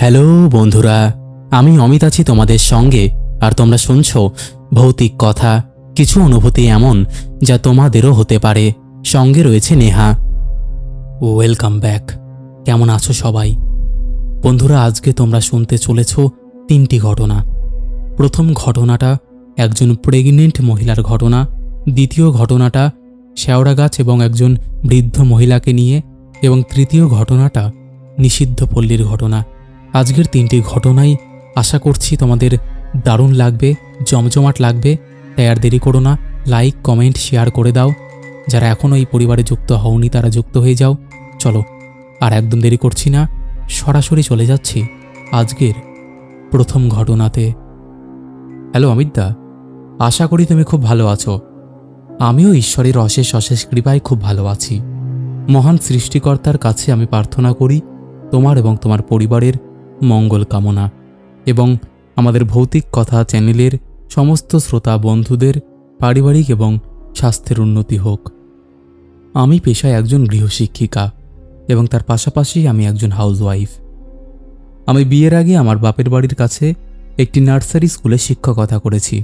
Hello, বন্ধুরা। আমি অমিত আছি তোমাদের সঙ্গে, আর তোমরা শুনছো ভৌতিক কথা, কিছু অনুভূতি এমন যা তোমাদেরও হতে পারে। সঙ্গে রয়েছে নেহা। Welcome back. কেমন আছো সবাই? বন্ধুরা, আজকে তোমরা শুনতে চলেছ তিনটি ঘটনা। প্রথম ঘটনাটা একজন প্রেগনেন্ট মহিলার ঘটনা। দ্বিতীয় ঘটনাটা শেওড়া গাছ এবং একজন বৃদ্ধ মহিলাকে নিয়ে। এবং তৃতীয় ঘটনাটা নিষিদ্ধ পল্লীর ঘটনা। আজকের তিনটি ঘটনাই আশা করছি তোমাদের দারুণ লাগবে, জমজমাট লাগবে। তাই আর দেরি করো না লাইক কমেন্ট শেয়ার করে দাও। যারা এখনও এই পরিবারে যুক্ত হওনি, তারা যুক্ত হয়ে যাও। চলো, আর একদম দেরি করছি না, সরাসরি চলে যাচ্ছি আজকের প্রথম ঘটনাতে। হ্যালো, অমিতদা, আশা করি তুমি খুব ভালো আছো। আমিও ঈশ্বরের অশেষ অশেষ কৃপায় খুব ভালো আছি। মহান সৃষ্টিকর্তার কাছে আমি প্রার্থনা করি, তোমার এবং তোমার পরিবারের মঙ্গল কামনা এবং আমাদের ভৌতিক কথা চ্যানেলের সমস্ত শ্রোতা বন্ধুদের পারিবারিক এবং স্বাস্থ্যের উন্নতি হোক। আমি পেশায় একজন গৃহশিক্ষিকা এবং তার পাশাপাশি আমি একজন হাউসওয়াইফ। আমি বিয়ের আগে আমার বাপের বাড়ির কাছে একটি নার্সারি স্কুলে শিক্ষকতা করেছি।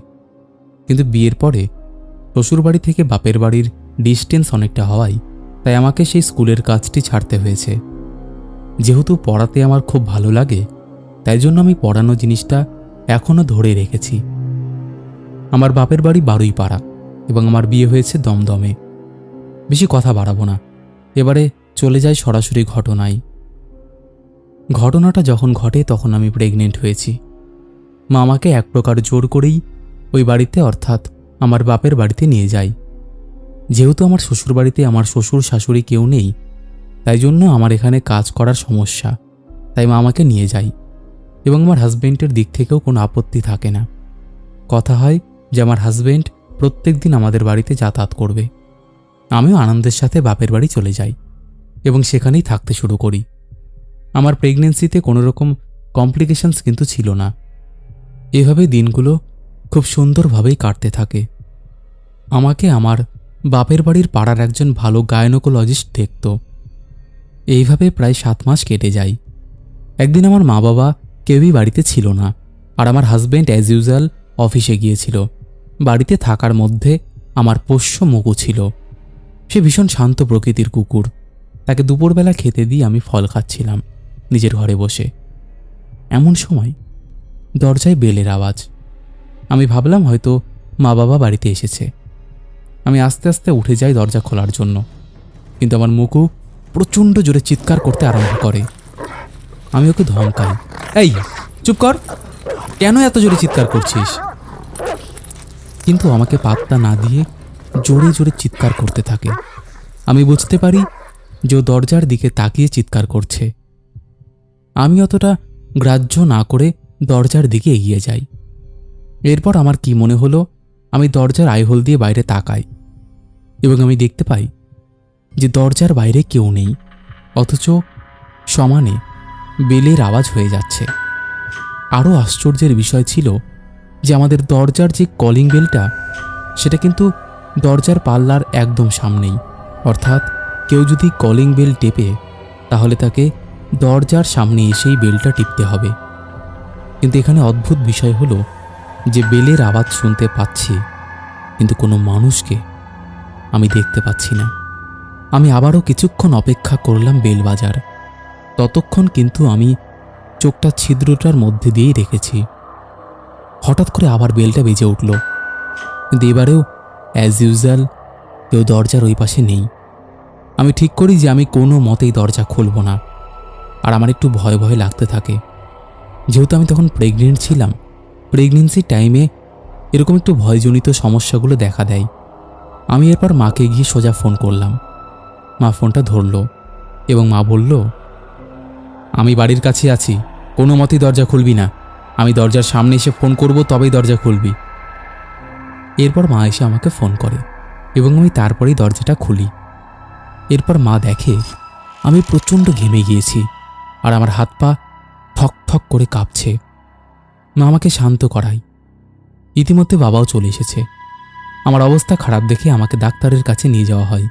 কিন্তু বিয়ের পরে শ্বশুরবাড়ি থেকে বাপের বাড়ির ডিস্টেন্স অনেকটা হওয়ায় তাই আমাকে সেই স্কুলের কাজটি ছাড়তে হয়েছে। যেহেতু পড়াতে আমার খুব ভালো লাগে, তাই জন্য আমি পড়ানো জিনিসটা এখনও ধরে রেখেছি। আমার বাপের বাড়ি বারুই পাড়া এবং আমার বিয়ে হয়েছে দমদমে। বেশি কথা বাড়াবো না। এবারে চলে যাই সরাসরি ঘটনায়। ঘটনাটা যখন ঘটে তখন আমি প্রেগনেন্ট হয়েছি। মা আমাকে এক প্রকার জোর করেই ওই বাড়িতে অর্থাৎ আমার বাপের বাড়িতে নিয়ে যায়। যেহেতু আমার শ্বশুরবাড়িতে আমার শ্বশুর শাশুড়ি কেউ নেই তাই জন্য আমার এখানে কাজ করার সমস্যা। তাই মা আমাকে নিয়ে যায় এবং আমার হাজবেন্ডের দিক থেকেও কোনো আপত্তি থাকে না। কথা হয় যে আমার হাজবেন্ড প্রত্যেক দিন আমাদের বাড়িতে যাতায়াত করবে। আমিও আনন্দের সাথে বাপের বাড়ি চলে যাই এবং সেখানেই থাকতে শুরু করি। আমার প্রেগনেন্সিতে কোনো রকম কমপ্লিকেশনস কিন্তু ছিল না। এভাবে দিনগুলো খুব সুন্দরভাবেই কাটতে থাকে। আমাকে আমার বাপের বাড়ির পাড়ার একজন ভালো গায়নোকোলজিস্ট দেখত। এইভাবে প্রায় সাত মাস কেটে যায়। একদিন আমার মা বাবা কেউই বাড়িতে ছিল না, আর আমার হাজব্যান্ড অ্যাজ ইউজুয়াল অফিসে গিয়েছিল। বাড়িতে থাকার মধ্যে আমার পোষ্য মগু ছিল। সে ভীষণ শান্ত প্রকৃতির কুকুর। তাকে দুপুরবেলা খেতে দিয়ে আমি ফল খাচ্ছিলাম নিজের ঘরে বসে। এমন সময় দরজায় বেলের আওয়াজ। আমি ভাবলাম হয়তো মা বাবা বাড়িতে এসেছে। আমি আস্তে আস্তে উঠে যাই দরজা খোলার জন্য। কিন্তু আমার মুকু প্রচণ্ড জোরে চিৎকার করতে আরম্ভ করে। আমি ওকে ধমকাই, এই, চুপ কর। কেন এত জোরে চিৎকার করছিস? কিন্তু আমাকে পাত্তা না দিয়ে জোরে জোরে চিৎকার করতে থাকে। আমি বুঝতে পারি যে দরজার দিকে তাকিয়ে চিৎকার করছে। আমি অতটা গ্রাহ্য না করে দরজার দিকে এগিয়ে যাই। এরপর আমার কি মনে হলো, আমি দরজার আইহোল দিয়ে বাইরে তাকাই এবং আমি দেখতে পাই যে দরজার বাইরে কেউ নেই, অথচ সমানে বেলের আওয়াজ হয়ে যাচ্ছে। আরও আশ্চর্যের বিষয় ছিল যে আমাদের দরজার যে কলিং বেলটা, সেটা কিন্তু দরজার পাল্লার একদম সামনেই। অর্থাৎ কেউ যদি কলিং বেল টেপে, তাহলে তাকে দরজার সামনে এসেই বেলটা টিপতে হবে। কিন্তু এখানে অদ্ভুত বিষয় হলো যে বেলের আওয়াজ শুনতে পাচ্ছি, কিন্তু কোনো মানুষকে আমি দেখতে পাচ্ছি না। আমি আবারও কিছুক্ষণ অপেক্ষা করলাম বেল বাজার ততক্ষণ কিন্তু আমি চোখটা ছিদ্রটার মধ্যে দিয়েই রেখেছি। হঠাৎ করে আবার বেলটা বেজে উঠল। কিন্তু এবারেও অ্যাজ ইউজুয়াল কেউ দরজার ওই পাশে নেই। আমি ঠিক করি যে আমি কোনো মতেই দরজা খুলব না। আর আমার একটু ভয় ভয় লাগতে থাকে। যেহেতু আমি তখন প্রেগনেন্ট ছিলাম প্রেগনেন্সির টাইমে এরকম একটু ভয়জনিত সমস্যাগুলো দেখা দেয়। আমি এরপর মাকে গিয়ে সোজা ফোন করলাম। মা ফোনটা ধরলো এবং মা বলল, আমি বাড়ির কাছে আছি, কোনো মতেই দরজা খুলবি না। আমি দরজার সামনে এসে ফোন করব, তবেই দরজা খুলবি। এরপর মা এসে আমাকে ফোন করে এবং আমি তারপরেই দরজাটা খুলি। এরপর মা দেখে, আমি প্রচণ্ড ঘেমে গিয়েছি আর আমার হাত পা থক থক করে কাঁপছে। মা আমাকে শান্ত করায়। ইতিমধ্যে বাবাও চলে এসেছে। আমার অবস্থা খারাপ দেখে আমাকে ডাক্তারের কাছে নিয়ে যাওয়া হয়।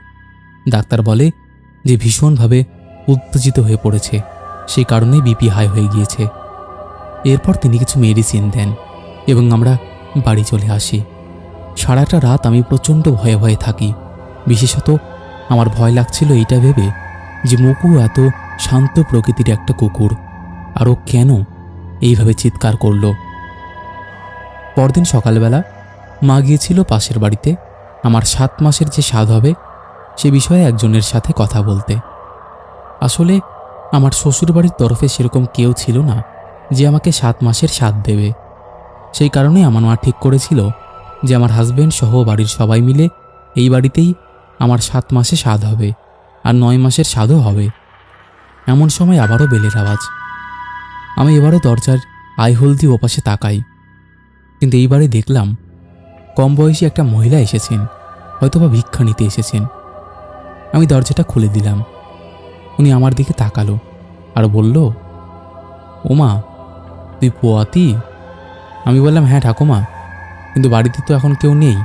ডাক্তার বলে যে ভীষণভাবে উত্তেজিত হয়ে পড়েছে। সেই কারণেই বিপি হাই হয়ে গিয়েছে। এরপর তিনি কিছু মেডিসিন দেন এবং আমরা বাড়ি চলে আসি। সারাটা রাত আমি প্রচণ্ড ভয়ে ভয়ে থাকি। বিশেষত আমার ভয় লাগছিল এইটা ভেবে যে মুকু এত শান্ত প্রকৃতির একটা কুকুর। আর ও কেন এইভাবে চিৎকার করল? পরদিন সকালবেলা মা গিয়েছিল পাশের বাড়িতে। আমার সাত মাসের যে স্বাদ হবে সে বিষয়ে একজনের সাথে কথা বলতে। আসলে আমার শ্বশুরবাড়ির তরফে সেরকম কেউ ছিল না যে আমাকে সাত মাসের স্বাদ দেবে। সেই কারণে আমার মা ঠিক করেছিল যে আমার হাজবেন্ড সহ বাড়ির সবাই মিলে এই বাড়িতেই আমার সাত মাসে স্বাদ হবে আর নয় মাসের স্বাদও হবে। এমন সময় আবারও বেলের আওয়াজ। আমি এবারও দরজার আই হলদি ওপাশে তাকাই। কিন্তু এইবারে দেখলাম কম বয়সী একটা মহিলা এসেছেন, হয়তোবা ভিক্ষা নিতে এসেছেন। আমি দরজাটা খুলে দিলাম। উনি আমার দিকে তাকালো আর বলল, ওমা, তুই পোয়াতি? আমি বললাম হ্যাঁ ঠাকুমা, কিন্তু বাড়িতে তো এখন কেউ নেই,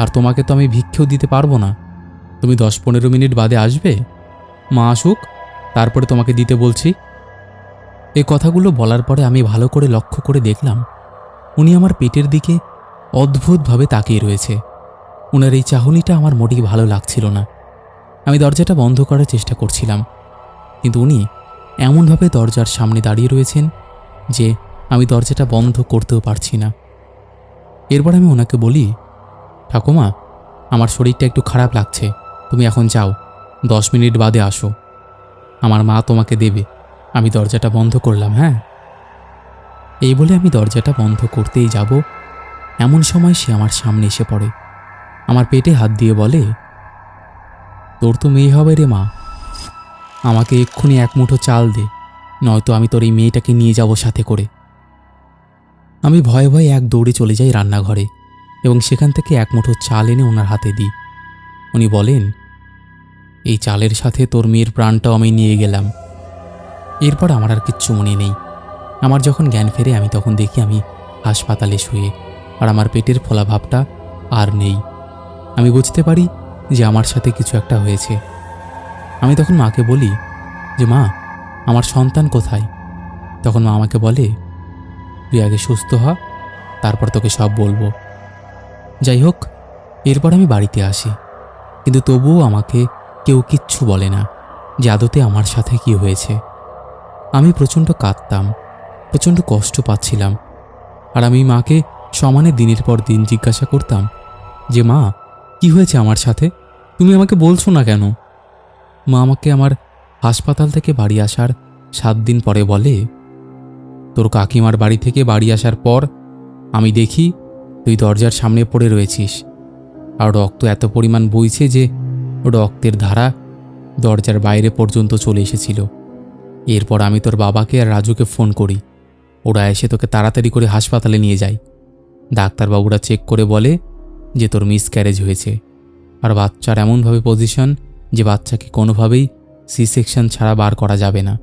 আর তোমাকে তো আমি ভিক্ষেও দিতে পারব না। তুমি দশ পনেরো মিনিট বাদে আসবে? মা আসুক, তারপরে তোমাকে দিতে বলছি। এই কথাগুলো বলার পরে আমি ভালো করে লক্ষ্য করে দেখলাম, উনি আমার পেটের দিকে অদ্ভুতভাবে তাকিয়ে রয়েছে। ওনার এই চাহনিটা আমার মোটেই ভালো লাগছিল না। আমি দরজাটা বন্ধ করার চেষ্টা করছিলাম। কিন্তু উনি এমনভাবে দরজার সামনে দাঁড়িয়ে রয়েছেন যে আমি দরজাটা বন্ধ করতেও পারছি না। এরপর আমি ওনাকে বলি, ঠাকুমা, আমার শরীরটা একটু খারাপ লাগছে। তুমি এখন যাও, দশ মিনিট বাদে আসো। আমার মা তোমাকে দেবে। আমি দরজাটা বন্ধ করলাম হ্যাঁ? এই বলে আমি দরজাটা বন্ধ করতেই যাব। এমন সময় সে আমার সামনে এসে পড়ে। আমার পেটে হাত দিয়ে বলে তোর তো মেয়ে হবে রে মা। আমাকে এক্ষুনি এক মুঠো চাল দে, নয়তো আমি তোর এই মেয়েটাকে নিয়ে যাব সাথে করে। আমি ভয়ে ভয়ে এক দৌড়ে চলে যাই রান্নাঘরে এবং সেখান থেকে এক মুঠো চাল এনে ওনার হাতে দিই। উনি বলেন, এই চালের সাথে তোর মেয়ের প্রাণটাও আমি নিয়ে গেলাম। এরপর আমার আর কিচ্ছু মনে নেই। আমার যখন জ্ঞান ফেরে, আমি তখন দেখি আমি হাসপাতালে শুয়ে, আর আমার পেটের ফোলা ভাবটা আর নেই। আমি বুঝতে পারি যে আমার সাথে কিছু একটা হয়েছে। আমি তখন মাকে বলি যে, মা, আমার সন্তান কোথায়? তখন মা আমাকে বলে, তুই আগে সুস্থ হ, তারপর তোকে সব বলব। যাই হোক, এরপর আমি বাড়িতে আসি। কিন্তু তবুও আমাকে কেউ কিচ্ছু বলে না যে, আদতে আমার সাথে কি হয়েছে? আমি প্রচণ্ড কাঁদতাম, প্রচণ্ড কষ্ট পাচ্ছিলাম। আর আমি মাকে সমানে দিনের পর দিন জিজ্ঞাসা করতাম যে, মা, কি হয়েছে আমার সাথে? তুমি আমাকে বলছো না কেন? মা আমাকে আমার হাসপাতাল থেকে বাড়ি আসার সাত দিন পরে বলে, তোর কাকিমার বাড়ি থেকে বাড়ি আসার পর আমি দেখি তুই দরজার সামনে পড়ে রয়েছিস আর রক্ত এত পরিমাণ বইছে যে রক্তের ধারা দরজার বাইরে পর্যন্ত চলে এসেছিল। এরপর আমি তোর বাবাকে আর রাজুকে ফোন করি। ওরা এসে তোকে তাড়াতাড়ি করে হাসপাতালে নিয়ে যায়। ডাক্তারবাবুরা চেক করে বলে যে তোর মিস ক্যারেজ হয়েছে। আর বাচ্চার এমনভাবে পজিশন যে বাচ্চাকে কোনোভাবেই সি সেকশন ছাড়া বার করা যাবে না।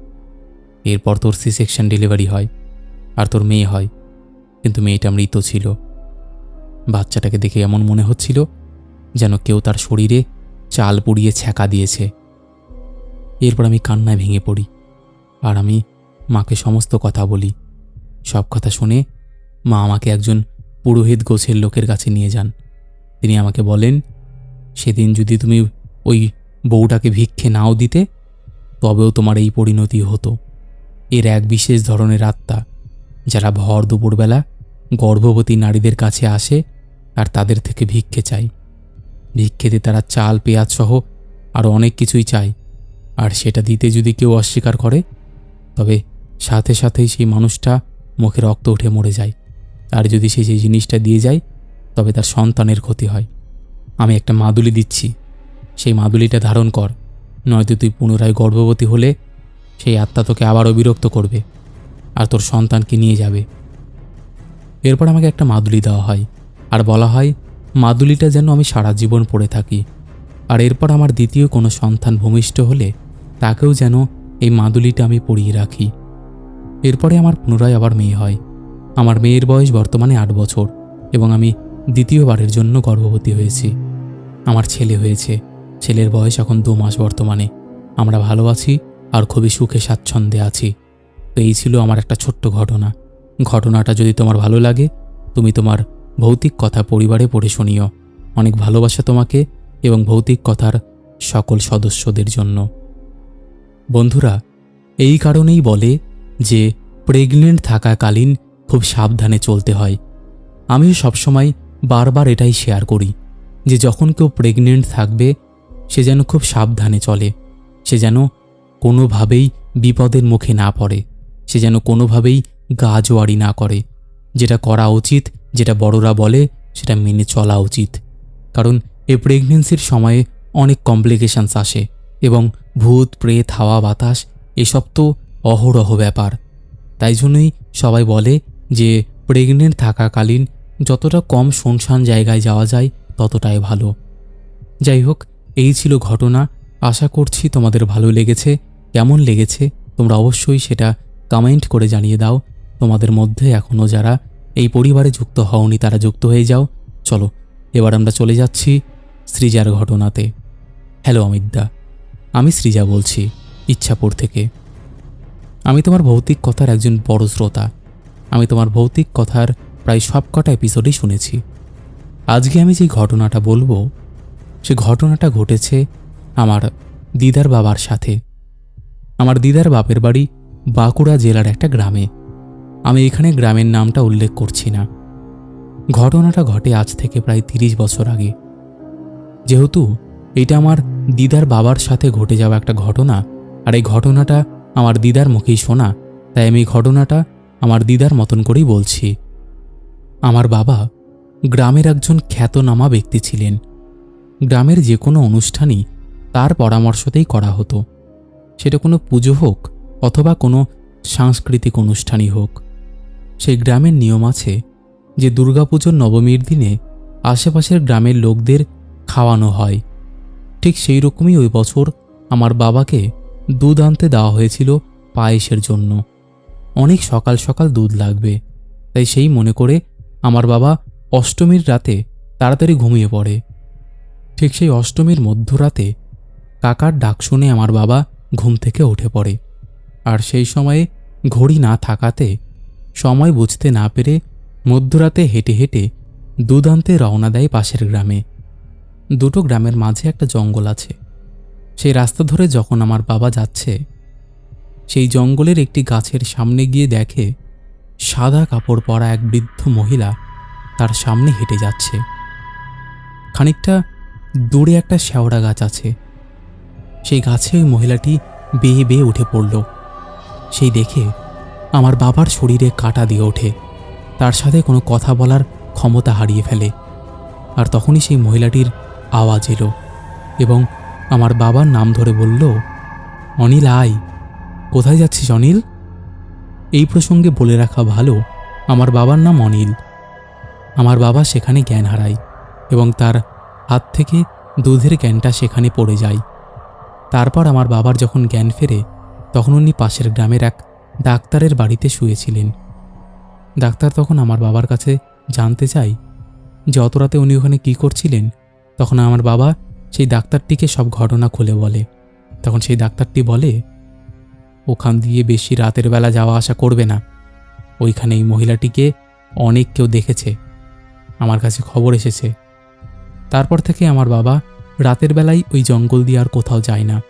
এরপর তোর সি সেকশন ডেলিভারি হয় আর তোর মেয়ে হয়, কিন্তু মেয়েটা মৃত ছিল। বাচ্চাটাকে দেখে এমন মনে হচ্ছিল যেন কেউ তার শরীরে চাল পুড়িয়ে ছ্যাঁকা দিয়েছে। এরপর আমি কান্নায় ভেঙে পড়ি আর আমি মাকে সমস্ত কথা বলি। সব কথা শুনে মা আমাকে একজন পুরোহিত গোছের লোকের কাছে নিয়ে যান। তিনি আমাকে বলেন সেদিন যদি তুমি ওই বউটাকে ভিক্ষে নাও দিতে, তবেও তোমার এই পরিণতি হতো। এর এক বিশেষ ধরনের আত্মা, যারা ভর দুপুরবেলা গর্ভবতী নারীদের কাছে আসে আর তাদের থেকে ভিক্ষে চায়। ভিক্ষেতে তারা চাল, পেঁয়াজ সহ আরও অনেক কিছুই চায়, আর সেটা দিতে যদি কেউ অস্বীকার করে, তবে সাথে সাথেই সেই মানুষটা মুখে রক্ত উঠে মরে যায়। আর যদি সে সেই জিনিসটা দিয়ে যায়, তবে তার সন্তানের ক্ষতি হয়। আমি একটা মাদুলি দিচ্ছি। সেই মাদুলিটা ধারণ কর, নয়তো তুই পুনরায় গর্ভবতী হলে সেই আত্মা তোকে আবারও বিরক্ত করবে আর তোর সন্তানকে নিয়ে যাবে। এরপর আমাকে একটা মাদুলি দেওয়া হয় আর বলা হয়, মাদুলিটা যেন আমি সারা জীবন পড়ে থাকি। আর এরপর আমার দ্বিতীয় কোনো সন্তান ভূমিষ্ঠ হলে তাকেও যেন এই মাদুলিটা আমি পরিয়ে রাখি। এরপরে আমার পুনরায় আবার মেয়ে হয়। আমার মেয়ের বয়স বর্তমানে আট বছর এবং আমি দ্বিতীয়বারের জন্য গর্ভবতী হয়েছি। আমার ছেলে হয়েছে। ছেলের বয়স এখন দু মাস বর্তমানে। আমরা ভালো আছি আর খুবই সুখে স্বাচ্ছন্দ্যে আছি। তো এই ছিল আমার একটা ছোট্ট ঘটনা। ঘটনাটা যদি তোমার ভালো লাগে, তুমি তোমার ভৌতিক কথা পরিবারে পড়ে শুনিও। অনেক ভালোবাসা তোমাকে এবং ভৌতিক কথার সকল সদস্যদের জন্য। বন্ধুরা, এই কারণেই বলে যে প্রেগনেন্ট থাকাকালীন খুব সাবধানে চলতে হয়। আমিও সবসময় বারবার এটাই শেয়ার করি, যে যখন কেউ প্রেগনেন্ট থাকবে, সে যেন খুব সাবধানে চলে, সে যেন কোনোভাবেই বিপদের মুখে না পড়ে, সে যেন কোনোভাবেই গা জোয়ারি না করে। যেটা করা উচিত, যেটা বড়রা বলে, সেটা মেনে চলা উচিত। কারণ এই প্রেগনেন্সির সময়ে অনেক কমপ্লিকেশনস আসে এবং ভূত, প্রেত, হাওয়া, বাতাস এসব তো অহরহ ব্যাপার। তাই জন্যই সবাই বলে যে প্রেগনেন্ট থাকাকালীন যতটা কম শুনশান জায়গায় যাওয়া যায়, ততটাই ভালো। যাই হোক, এই ছিল ঘটনা। আশা করছি তোমাদের ভালো লেগেছে। কেমন লেগেছে, তোমরা অবশ্যই সেটা কমেন্ট করে জানিয়ে দাও। তোমাদের মধ্যে এখনও যারা এই পরিবারে যুক্ত হওনি, তারা যুক্ত হয়ে যাও। চলো, এবার আমরা চলে যাচ্ছি সৃজার ঘটনাতে। হ্যালো, অমিতদা। আমি সৃজা বলছি, ইচ্ছাপুর থেকে। আমি তোমার ভৌতিক কথার একজন বড় শ্রোতা। আমি তোমার ভৌতিক কথার প্রায় সবকটা এপিসোডই শুনেছি। আজকে আমি যে ঘটনাটা বলব, সে ঘটনাটা ঘটেছে আমার দিদার বাবার সাথে। আমার দিদার বাপের বাড়ি বাঁকুড়া জেলার একটা গ্রামে। আমি এখানে গ্রামের নামটা উল্লেখ করছি না। ঘটনাটা ঘটে আজ থেকে প্রায় তিরিশ বছর আগে। যেহেতু এটা আমার দিদার বাবার সাথে ঘটে যাওয়া একটা ঘটনা, আর এই ঘটনাটা আমার দিদার মুখেই শোনা, তাই আমি ঘটনাটা আমার দিদার মতন করেই বলছি। আমার বাবা গ্রামের একজন খ্যাতনামা ব্যক্তি ছিলেন। গ্রামের যে কোনো অনুষ্ঠানই তার পরামর্শতেই করা হতো। সেটা কোনো পুজো হোক অথবা কোনো সাংস্কৃতিক অনুষ্ঠানই হোক। সেই গ্রামের নিয়ম আছে যে দুর্গাপুজোর নবমীর দিনে আশেপাশের গ্রামের লোকদের খাওয়ানো হয়। ঠিক সেই রকমই ওই বছর আমার বাবাকে দুধ আনতে দেওয়া হয়েছিল পায়েসের জন্য। অনেক সকাল সকাল দুধ লাগবে, তাই সেই মনে করে আমার বাবা অষ্টমীর রাতে তাড়াতাড়ি ঘুমিয়ে পড়ে। ঠিক সেই অষ্টমীর মধ্যরাতে কাকার ডাক শুনে আমার বাবা ঘুম থেকে উঠে পড়ে। আর সেই সময়ে ঘড়ি না থাকাতে সময় বুঝতে না পেরে মধ্যরাতে হেঁটে হেঁটে দুধ আনতে রওনা দেয় পাশের গ্রামে। দুটো গ্রামের মাঝে একটা জঙ্গল আছে। সেই রাস্তা ধরে যখন আমার বাবা যাচ্ছে, সেই জঙ্গলের একটি গাছের সামনে গিয়ে দেখে সাদা কাপড় পরা এক বৃদ্ধ মহিলা তার সামনে হেঁটে যাচ্ছে। খানিকটা দূরে একটা শেওড়া গাছ আছে। সেই গাছে ওই মহিলাটি বেয়ে বেয়ে উঠে পড়ল। সেই দেখে আমার বাবার শরীরে কাটা দিয়ে ওঠে। তার সাথে কোনো কথা বলার ক্ষমতা হারিয়ে ফেলে। আর তখনই সেই মহিলাটির আওয়াজ এলো এবং আমার বাবার নাম ধরে বলল, অনিল, আয়। কোথায় যাচ্ছিস অনিল? এই প্রসঙ্গে বলে রাখা ভালো, আমার বাবার নাম অনিল। আমার বাবা সেখানে জ্ঞান হারায় এবং তার হাত থেকে দুধের জ্ঞানটা সেখানে পড়ে যায়। তারপর আমার বাবার যখন জ্ঞান ফেরে, তখন উনি পাশের গ্রামের এক ডাক্তারের বাড়িতে শুয়েছিলেন। ডাক্তার তখন আমার বাবার কাছে জানতে চাই যে অত রাতে উনি ওখানে কী করছিলেন? তখন আমার বাবা সেই ডাক্তারটিকে সব ঘটনা খুলে বলে। তখন সেই ডাক্তারটি বলে ওখান দিয়ে বেশি রাতের বেলা যাওয়া আসা করবে না। ওইখানে এই মহিলাটিকে অনেক কেউ দেখেছে। আমার কাছে খবর এসেছে। তারপর থেকে আমার বাবা রাতের বেলায় ওই জঙ্গল দিয়ে আর কোথাও যায় না।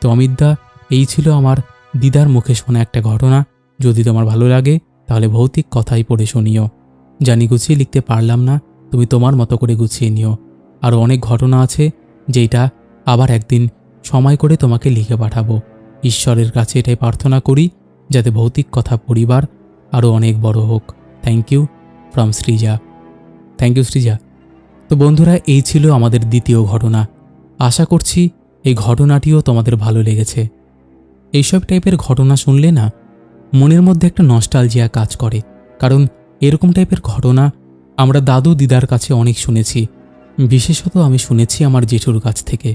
তো অমিতদা, এই ছিল আমার দিদার মুখে শোনা একটা ঘটনা। যদি তোমার ভালো লাগে, তাহলে ভৌতিক কথাই পড়ে শুনিও। জানি গুছিয়ে লিখতে পারলাম না, তুমি তোমার মতো করে গুছিয়ে নিও। আরও অনেক ঘটনা আছে যেটা আবার একদিন সময় করে তোমাকে লিখে পাঠাবো। ঈশ্বরের কাছে এটাই প্রার্থনা করি, যাতে ভৌতিক কথা পরিবার আরও অনেক বড় হোক। Thank you from Srija thank you Srija তো বন্ধুরা, এই ছিল আমাদের দ্বিতীয় ঘটনা। আশা করছি এই ঘটনাটিও তোমাদের ভালো লেগেছে। এইসব টাইপের ঘটনা শুনলে না, মনের মধ্যে একটা নস্টালজিয়া কাজ করে। কারণ এরকম টাইপের ঘটনা আমরা দাদু দিদার কাছে অনেক শুনেছি। বিশেষত আমি শুনেছি আমার জেঠুর কাছ থেকে।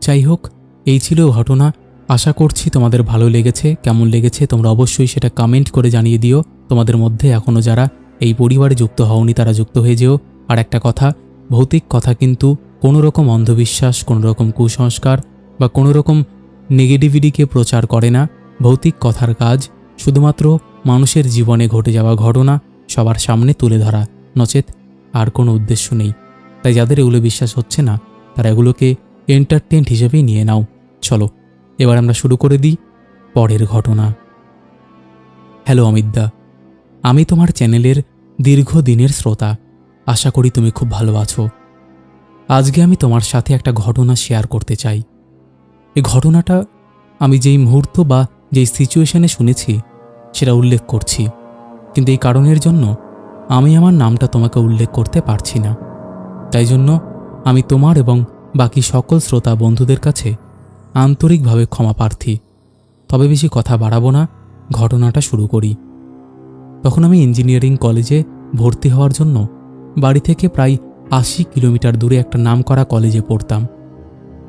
যাই হোক, এই ছিল ঘটনা। আশা করছি তোমাদের ভালো লেগেছে, কেমন লেগেছে তোমরা অবশ্যই সেটা কমেন্ট করে জানিয়ে দিও। তোমাদের মধ্যে এখনও যারা এই পরিবারে যুক্ত হওনি তারা যুক্ত হয়ে যেও। আর একটা কথা, ভৌতিক কথা কিন্তু কোনো রকম অন্ধবিশ্বাস কোনো রকম কুসংস্কার বা কোনো রকম নেগেটিভিটিকে প্রচার করে না। ভৌতিক কথার কাজ শুধুমাত্র মানুষের জীবনে ঘটে যাওয়া ঘটনা সবার সামনে তুলে ধরা, নচেত আর কোনো উদ্দেশ্য নেই। তাই যাদের এগুলো বিশ্বাস হচ্ছে না, তারা এগুলোকে এন্টারটেন্ট হিসেবেই নিয়ে নাও। চলো। এবার আমরা শুরু করে দিই পরের ঘটনা। হ্যালো অমিতদা, আমি তোমার চ্যানেলের দীর্ঘদিনের শ্রোতা। আশা করি তুমি খুব ভালো আছো। আজকে আমি তোমার সাথে একটা ঘটনা শেয়ার করতে চাই। এই ঘটনাটা আমি যেই মুহূর্ত বা যেই সিচুয়েশনে শুনেছি, সেটা উল্লেখ করছি। কিন্তু এই কারণের জন্য আমি আমার নামটা তোমাকে উল্লেখ করতে পারছি না। তাই জন্য আমি তোমার এবং বাকি সকল শ্রোতা বন্ধুদের কাছে আন্তরিকভাবে ক্ষমা প্রার্থী। তবে বেশি কথা বাড়াবো না, ঘটনাটা শুরু করি। তখন আমি ইঞ্জিনিয়ারিং কলেজে ভর্তি হওয়ার জন্য বাড়ি থেকে প্রায় আশি কিলোমিটার দূরে একটা নামকরা কলেজে পড়তাম।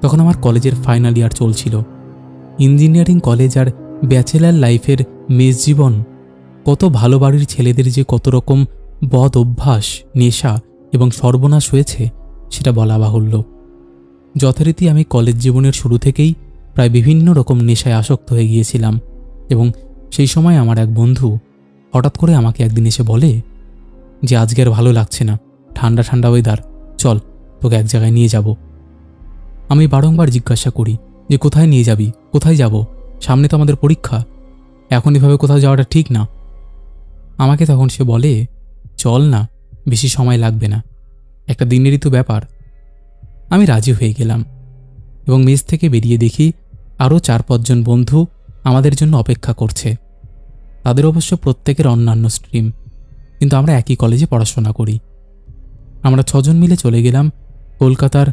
তখন আমার কলেজের ফাইনাল ইয়ার চলছিল। ইঞ্জিনিয়ারিং কলেজ আর ব্যাচেলার লাইফের মেস জীবন, কত ভালো বাড়ির ছেলেদের যে কত রকম বদ অভ্যাস, নেশা এবং সর্বনাশ হয়েছে, সেটা বলা বাহুল্য। যথারীতি আমি কলেজ জীবনের শুরু থেকেই প্রায় বিভিন্ন রকম নেশায় আসক্ত হয়ে গিয়েছিলাম এবং সেই সময় আমার এক বন্ধু হঠাৎ করে আমাকে একদিন এসে বলে যে, আজকে আর ভালো লাগছে না। ঠান্ডা ঠান্ডা ওয়েদার চল, তোকে এক জায়গায় নিয়ে যাব। আমি বারংবার জিজ্ঞাসা করি, যে, কোথায় নিয়ে যাবি? কোথায় যাব? সামনে তো আমাদের পরীক্ষা। এখন এভাবে কোথাও যাওয়াটা ঠিক না। আমাকে তখন সে বলে, চল না, বেশি সময় লাগবে না। একটা দিনেরই তো ব্যাপার। আমি রাজি হয়ে গেলাম এবং মেস থেকে বেরিয়ে দেখি আরও চার পাঁচজন বন্ধু আমাদের জন্য অপেক্ষা করছে। তাদের অবশ্য প্রত্যেকের অন্যান্য স্ট্রিম, কিন্তু আমরা একই কলেজে পড়াশোনা করি। আমরা ছজন মিলে চলে গেলাম কলকাতার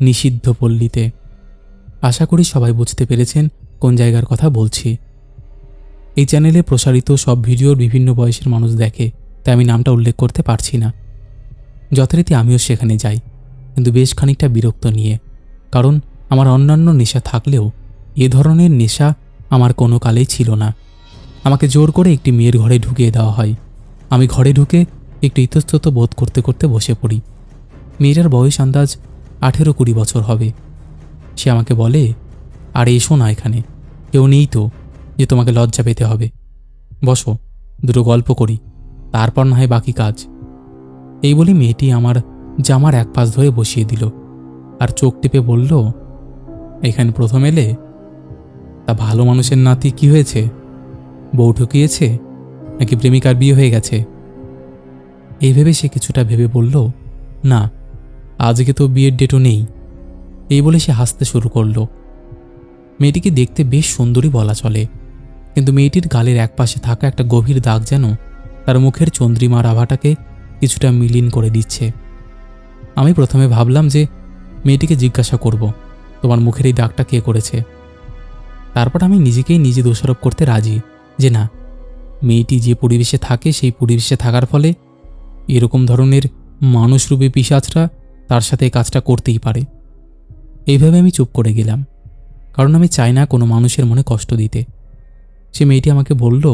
নিষিদ্ধ পল্লীতে। আশা করি সবাই বুঝতে পেরেছেন কোন জায়গার কথা বলছি। এই চ্যানেলে প্রসারিত সব ভিডিওর বিভিন্ন বয়সের মানুষ দেখে, তাই আমি নামটা উল্লেখ করতে পারছি না। যথারীতি আমিও সেখানে যাই। কিন্তু বেশ খানিকটা বিরক্ত নিয়ে, কারণ আমার অন্যান্য নেশা থাকলেও এ ধরনের নেশা আমার কোনো কালেই ছিল না। আমাকে জোর করে একটি মেয়ের ঘরে ঢুকিয়ে দেওয়া হয়। আমি ঘরে ঢুকে একটু ইতস্তত বোধ করতে করতে বসে পড়ি। মেয়েটার বয়স আন্দাজ আঠেরো কুড়ি বছর হবে। সে আমাকে বলে, আর এসো না এখানে। কেউ নেই তো, যে তোমাকে লজ্জা পেতে হবে। বসো, দুটো গল্প করি, তারপর না হয় বাকি কাজ। এই বলে মেয়েটি আমার জামার এক পাশ ধরে বসিয়ে দিল আর চোখ টিপে বলল, এখানে প্রথম এলে? তা ভালো মানুষের নাতি কি হয়েছে? বউ ঠকিয়েছে? নাকি প্রেমিকার বিয়ে হয়ে গেছে? এই ভেবে সে কিছুটা ভেবে বলল, না, আজকে তো বিয়ের ডেটও নেই। এই বলে সে হাসতে শুরু করল। মেয়েটিকে দেখতে বেশ সুন্দরী বলা চলে, কিন্তু মেয়েটির গালের একপাশে থাকা একটা গভীর দাগ যেন তার মুখের চন্দ্রিমার আভাটাকে কিছুটা মিলিন করে দিচ্ছে। আমি প্রথমে ভাবলাম যে মেয়েটিকে জিজ্ঞাসা করব, তোমার মুখের এই দাগটা কে করেছে? তারপর আমি নিজেকেই নিজে দোষারোপ করতে রাজি যে না, মেয়েটি যে পরিবেশে থাকে সেই পরিবেশে থাকার ফলে এরকম ধরনের মানুষরূপী পিসাচরা তার সাথে কাজটা করতেই পারে। এইভাবে আমি চুপ করে গেলাম, কারণ আমি চাই না কোনো মানুষের মনে কষ্ট দিতে। সে মেয়েটি আমাকে বলল,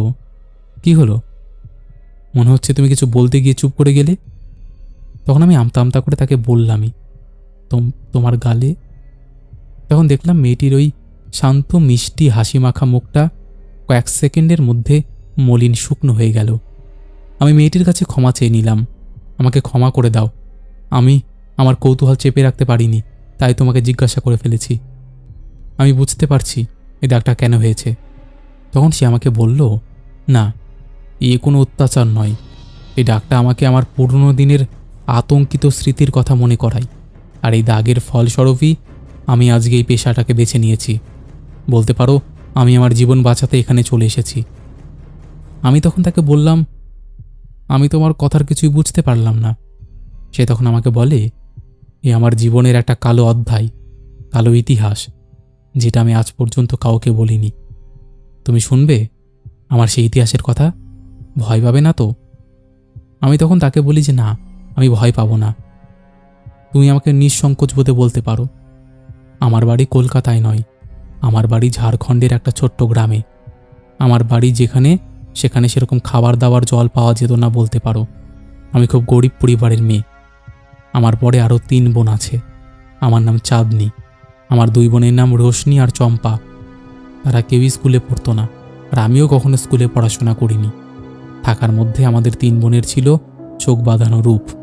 কি হলো? মনে হচ্ছে তুমি কিছু বলতে গিয়ে চুপ করে গেলে? তখন আমি আমতা আমতা করে তাকে বললামই, তোম, তোমার গালে? তখন দেখলাম মেয়েটির ওই শান্ত, মিষ্টি হাসি মাখা মুখটা কয়েক সেকেন্ডের মধ্যে মলিন, শুকনো হয়ে গেল। আমি মেয়েটির কাছে ক্ষমা চেয়ে নিলাম, আমাকে ক্ষমা করে দাও। আমি আমার কৌতূহল চেপে রাখতে পারিনি, তাই তোমাকে জিজ্ঞাসা করে ফেলেছি। আমি বুঝতে পারছি এই দাগটা কেন হয়েছে। তখন সে আমাকে বলল, না, এ কোনো অত্যাচার নয়। এই ডাকটা আমাকে আমার পুরনো দিনের আতঙ্কিত স্মৃতির কথা মনে করায় আর এই দাগের ফলস্বরূপই আমি আজকে এই পেশাটাকে বেছে নিয়েছি। বলতে পারো, আমি আমার জীবন বাঁচাতে এখানে চলে এসেছি। আমি তখন তাকে বললাম, আমি তোমার কথার কিছুই বুঝতে পারলাম না। সে তখন আমাকে বলে, এ আমার জীবনের একটা কালো অধ্যায়, কালো ইতিহাস, যেটা আমি আজ পর্যন্ত কাউকে বলিনি। তুমি শুনবে, আমার সেই ইতিহাসের কথা ভয় পাবে না তো? আমি তখন তাকে বলি যে, না আমি ভয় পাবো না। তুমি আমাকে নিঃসংকোচ বোধে বলতে পারো। আমার বাড়ি কলকাতায় নয়। আমার বাড়ি ঝাড়খণ্ডের একটা ছোট্ট গ্রামে। আমার বাড়ি যেখানে, সেখানে সেরকম খাবার দাবার, জল পাওয়া যেত না বলতে পারো। আমি খুব গরিব পরিবারের মেয়ে। আমার পরে আরও তিন বোন আছে। আমার নাম চাঁদনি। আমার দুই বোনের নাম রোশনি আর চম্পা। তারা কেউই স্কুলে পড়তো না আর আমিও কখনো স্কুলে পড়াশোনা করিনি। থাকার মধ্যে আমাদের তিন বোনের ছিল চোখ বাঁধানো রূপ।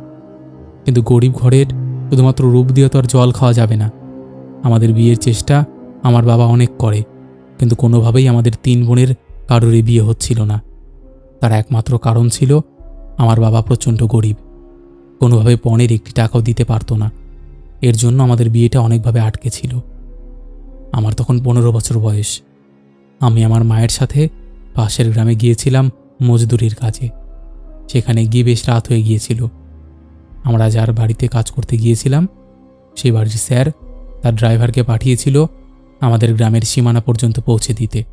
কিন্তু গরিব ঘরের শুধুমাত্র রূপ দিয়ে তো আর জল খাওয়া যাবে না। আমাদের বিয়ের চেষ্টা আমার বাবা অনেক করে, কিন্তু কোনোভাবেই আমাদের তিন বোনের কারোরই বিয়ে হচ্ছিল না। তার একমাত্র কারণ ছিল আমার বাবা প্রচণ্ড গরিব, কোনোভাবে পণের একটি টাকাও দিতে পারতো না। এর জন্য আমাদের বিয়েটা অনেকভাবে আটকে ছিল। আমার তখন পনেরো বছর বয়স। আমি আমার মায়ের সাথে পাশের গ্রামে গিয়েছিলাম মজদুরির কাজে। সেখানে গিয়ে বেশ রাত হয়ে গিয়েছিল। আমরা যার বাড়িতে কাজ করতে গিয়েছিলাম, সেই বাড়ির স্যার তার ড্রাইভারকে পাঠিয়েছিল আমাদের গ্রামের সীমানা পর্যন্ত পৌঁছে দিতে।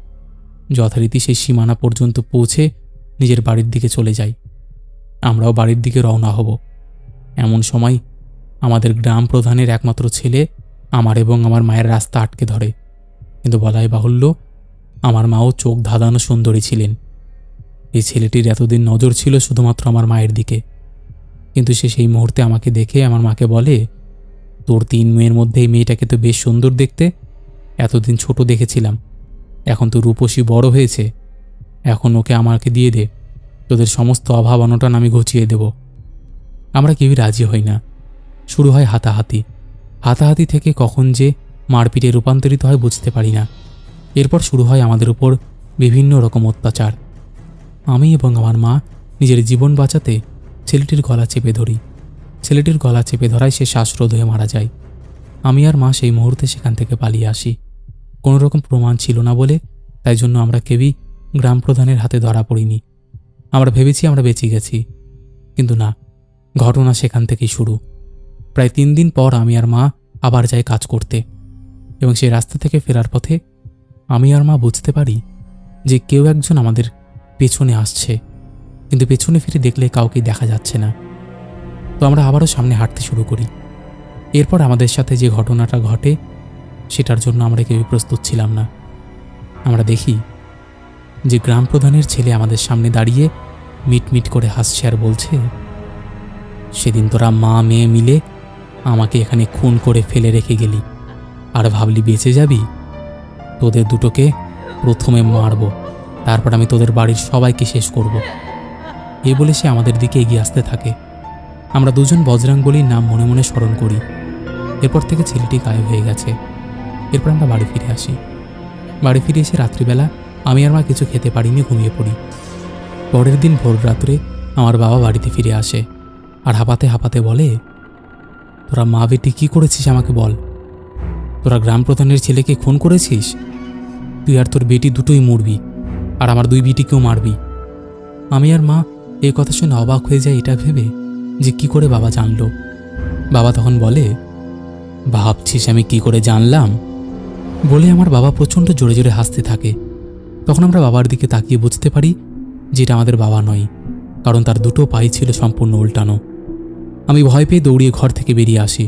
যথারীতি সেই সীমানা পর্যন্ত পৌঁছে নিজের বাড়ির দিকে চলে যাই। আমরাও বাড়ির দিকে রওনা হব। এমন সময় আমাদের গ্রাম প্রধানের একমাত্র ছেলে আমার এবং আমার মায়ের রাস্তা আটকে ধরে। কিন্তু বলাই বাহুল্য, আমার মাও চোখ ধাঁধানো সুন্দরী ছিলেন। এই ছেলেটির এতদিন নজর ছিল শুধুমাত্র আমার মায়ের দিকে। কিন্তু সে সেই মুহূর্তে আমাকে দেখে আমার মাকে বলে, তোর তিন মেয়ের মধ্যে এই মেয়েটাকে তো বেশ সুন্দর দেখতে। এতদিন ছোট দেখেছিলাম। এখন তো রূপসী বড় হয়েছে। এখন ওকে আমাকে দিয়ে দে। তোদের সমস্ত অভাব অনটন আমি ঘুচিয়ে দেব। আমরা কেউই রাজি হই না। শুরু হয় হাতাহাতি। হাতাহাতি থেকে কখন যে মারপিটে রূপান্তরিত হয় বুঝতে পারি না। এরপর শুরু হয় আমাদের উপর বিভিন্ন রকম অত্যাচার। আমি এবং আমার মা নিজের জীবন বাঁচাতে ছেলেটির গলা চেপে ধরি। ছেলেটির গলা চেপে ধরায় সে শ্বাসরোধ হয়ে মারা যায়। আমি আর মা সেই মুহূর্তে সেখান থেকে পালিয়ে আসি। কোনো রকম প্রমাণ ছিল না বলে তাই জন্য আমরা কেউই গ্রাম প্রধানের হাতে ধরা পড়িনি। আমরা ভেবেছি আমরা বেঁচে গেছি। কিন্তু না, ঘটনা সেখান থেকেই শুরু। প্রায় তিন দিন পর আমি আর মা আবার যাই কাজ করতে। এবং সেই রাস্তা থেকে ফেরার পথে আমি আর মা বুঝতে পারি যে কেউ একজন আমাদের পেছনে আসছে। কিন্তু পেছনে ফিরে দেখলে কাউকে দেখা যাচ্ছে না। তো আমরা আবারও সামনে হাঁটতে শুরু করি। এরপর আমাদের সাথে যে ঘটনাটা ঘটে, সেটার জন্য আমরা কেউই প্রস্তুত ছিলাম না। আমরা দেখি যে গ্রাম প্রধানের ছেলে আমাদের সামনে দাঁড়িয়ে মিটমিট করে হাসছে আর বলছে, সেদিন তোরা মা মেয়ে মিলে আমাকে এখানে খুন করে ফেলে রেখে গেলি। আর ভাবলি বেঁচে যাবি? তোদের দুটোকে প্রথমে মারব, তারপর আমি তোদের বাড়ির সবাইকে শেষ করব। এই বলে সে আমাদের দিকে এগিয়ে আসতে থাকে। আমরা দুজন বজরাঙ্গলির নাম মনে মনে স্মরণ করি। এরপর থেকে ছেলেটি গায়েব হয়ে গেছে। এরপর আমরা বাড়ি ফিরে আসি। বাড়ি ফিরে এসে রাত্রিবেলা আমি আর মা কিছু খেতে পারিনি, ঘুমিয়ে পড়ি। পরের দিন ভোর রাত্রে আমার বাবা বাড়িতে ফিরে আসে আর হাঁপাতে হাঁপাতে বলে, তোরা মা বেটি কী করেছিস আমাকে বল? তোরা গ্রাম প্রধানের ছেলেকে খুন করেছিস? তুই আর তোর বেটি দুটোই মরবি আর আমার দুই বেটিকেও মারবি। আমি আর মা এই কথা শুনে অবাক হয়ে যায় এটা ভেবে যে কি করে বাবা জানলো। বাবা তখন বলে, ভাবছিস আমি কি করে জানলাম? বলে আমার বাবা প্রচণ্ড জোরে জোরে হাসতে থাকে। তখন আমরা বাবার দিকে তাকিয়ে বুঝতে পারি যে এটা আমাদের বাবা নয়, কারণ তার দুটো পাই ছিল সম্পূর্ণ উল্টানো। আমি ভয় পেয়ে দৌড়িয়ে ঘর থেকে বেরিয়ে আসি,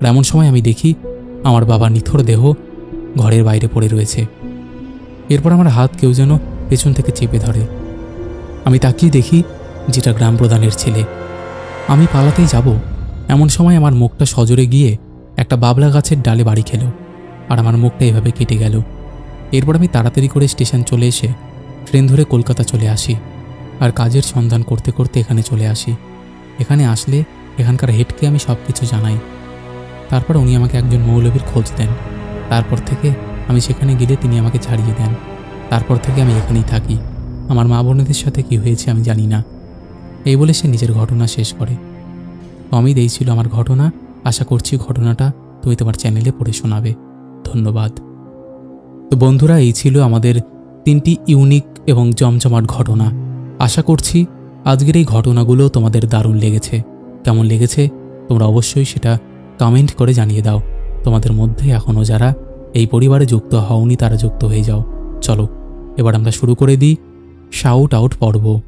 আর এমন সময় আমি দেখি আমার বাবা নিথর দেহ ঘরের বাইরে পড়ে রয়েছে। এরপর আমার হাত কেউ যেন পেছন থেকে চেপে ধরে। আমি তাকিয়ে দেখি যেটা গ্রাম প্রধানের ছেলে। আমি পালাতেই যাব। এমন সময় আমার মুখটা সজোরে গিয়ে একটা বাবলা গাছের ডালে বাড়ি খেলো আর আমার মুখটা এভাবে কেটে গেল। এরপর আমি তাড়াতাড়ি করে স্টেশন চলে এসে ট্রেন ধরে কলকাতা চলে আসি আর কাজের সন্ধান করতে করতে এখানে চলে আসি। এখানে আসলে এখানকার হেডকে আমি সব কিছু জানাই। তারপর উনি আমাকে একজন মৌলবীর খোঁজ দেন। তারপর থেকে আমি সেখানে গেলে তিনি আমাকে ছাড়িয়ে দেন। তারপর থেকে আমি এখানেই থাকি। আমার মা বোনেদের সাথে কি হয়েছে আমি জানি না। এই বলে সে নিজের ঘটনা শেষ করে। অমিত এই ছিল আমার ঘটনা। আশা করছি ঘটনাটা তুমি তোমার চ্যানেলে পড়ে শোনাবে। ধন্যবাদ। তো বন্ধুরা, এই ছিল আমাদের তিনটি ইউনিক এবং জমজমাট ঘটনা। আশা করছি আজকের এই ঘটনাগুলো তোমাদের দারুণ লেগেছে। কেমন লেগেছে তোমরা অবশ্যই সেটা কমেন্ট করে জানিয়ে দাও। তোমাদের মধ্যে এখনও যারা এই পরিবারে যুক্ত হওনি, তারা যুক্ত হয়ে যাও। চলো, এবার আমরা শুরু করে দিই শাউট আউট পর্ব।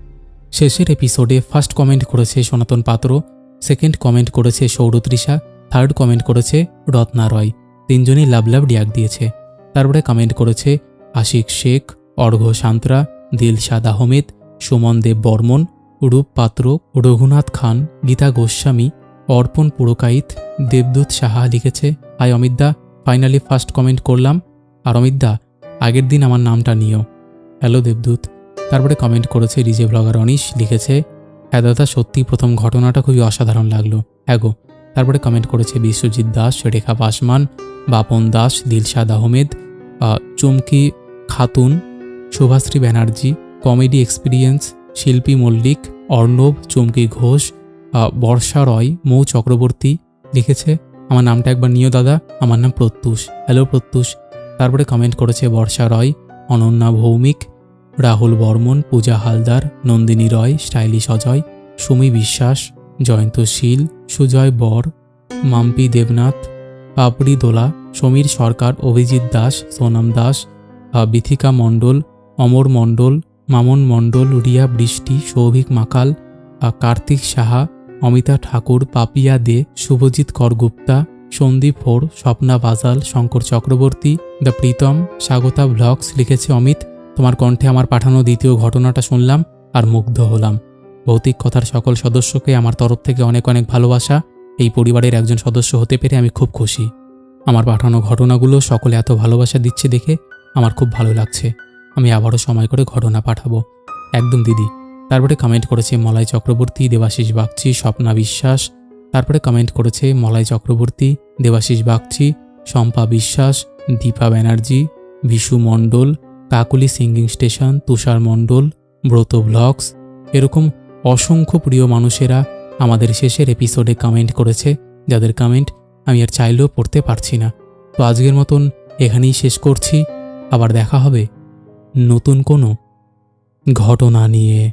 শেষের এপিসোডে ফার্স্ট কমেন্ট করেছে সনাতন পাত্র সেকেন্ড কমেন্ট করেছে সৌরতৃষা থার্ড কমেন্ট করেছে রত্না রয়। তিনজনই লাভ লাভ ডিয়াক দিয়েছে। তারপরে কমেন্ট করেছে আশিক শেখ, অর্ঘ্য সান্ত্রা দিলশাদ আহমেদ সুমন দেব বর্মন, রূপ পাত্র, রঘুনাথ খান, গীতা গোস্বামী, অর্পণ পুরকাইত, দেবদূত সাহা লিখেছে হাই অমিতদা ফাইনালি ফার্স্ট কমেন্ট করলাম। আর অমিতদা, আগের দিন আমার নামটা নিও। হ্যালো দেবদূত। তারপরে কমেন্ট করেছে ডিজে ব্লগার অনিশ, লিখেছে হ্যাঁ দাদা সত্যি প্রথম ঘটনাটা খুবই অসাধারণ লাগল। হ্যাগো তারপরে কমেন্ট করেছে, বিশ্বজিৎ দাস, রেখা পাসমান বাপন দাস, দিলশাদ আহমেদ চুমকি খাতুন, শুভাশ্রী ব্যানার্জি, কমেডি এক্সপিরিয়েন্স, শিল্পী মল্লিক, অর্ণব, চুমকি ঘোষ বর্ষা রয়, মৌ চক্রবর্তী, লিখেছে, আমার নামটা একবার নিও দাদা, আমার নাম প্রত্যুষ। হ্যালো প্রত্যুষ। তারপরে কমেন্ট করেছে বর্ষা রয়, অনন্যা ভৌমিক রাহুল বর্মন, পূজা হালদার, নন্দিনী রয়, স্টাইলিশ অজয়, সুমি বিশ্বাস, জয়ন্ত শীল, সুজয় বর, মাম্পি দেবনাথ, পাপড়ি দোলা, সমীর সরকার, অভিজিৎ দাস, সোনাম দাস বিথিকা মণ্ডল, অমর মণ্ডল, মামন মণ্ডল রিয়া বৃষ্টি, সৌভিক মাকাল কার্তিক সাহা, অমিতা ঠাকুর, পাপিয়া দে, শুভজিৎ করগুপ্তা, সন্দীপ হোর স্বপ্না বাজাল, শঙ্কর চক্রবর্তী, দ্য প্রীতম, স্বাগতা ভ্লগস লিখেছে অমিত তোমার কণ্ঠে আমার পাঠানো দ্বিতীয় ঘটনাটা শুনলাম আর মুগ্ধ হলাম। ভৌতিক কথার সকল সদস্যকে আমার তরফ থেকে অনেক অনেক ভালোবাসা। এই পরিবারের একজন সদস্য হতে পেরে আমি খুব খুশি। আমার পাঠানো ঘটনাগুলো সকলে এত ভালোবাসা দিচ্ছে দেখে আমার খুব ভালো লাগছে। আমি আবারও সময় করে ঘটনা পাঠাবো। একদম দিদি, তারপরে কমেন্ট করেছে মলয় চক্রবর্তী, দেবাশিস বাগচি, স্বপ্না বিশ্বাস। তারপরে কমেন্ট করেছে Malay Chakraborty, Debashis Bagchi, Shampa Biswas, Dipa Banerjee Bishu Mondal Kakuli singing station, Tushar Mondal, Brata blogs, এরকম অসংখ্য প্রিয় মানুষেরা আমাদের শেষের এপিসোডে কমেন্ট করেছে, যাদের কমেন্ট আমি আর চাইলেও পড়তে পারছি না। তো আজকের মতন এখানেই শেষ করছি, আবার দেখা হবে নতুন কোনো ঘটনা নিয়ে।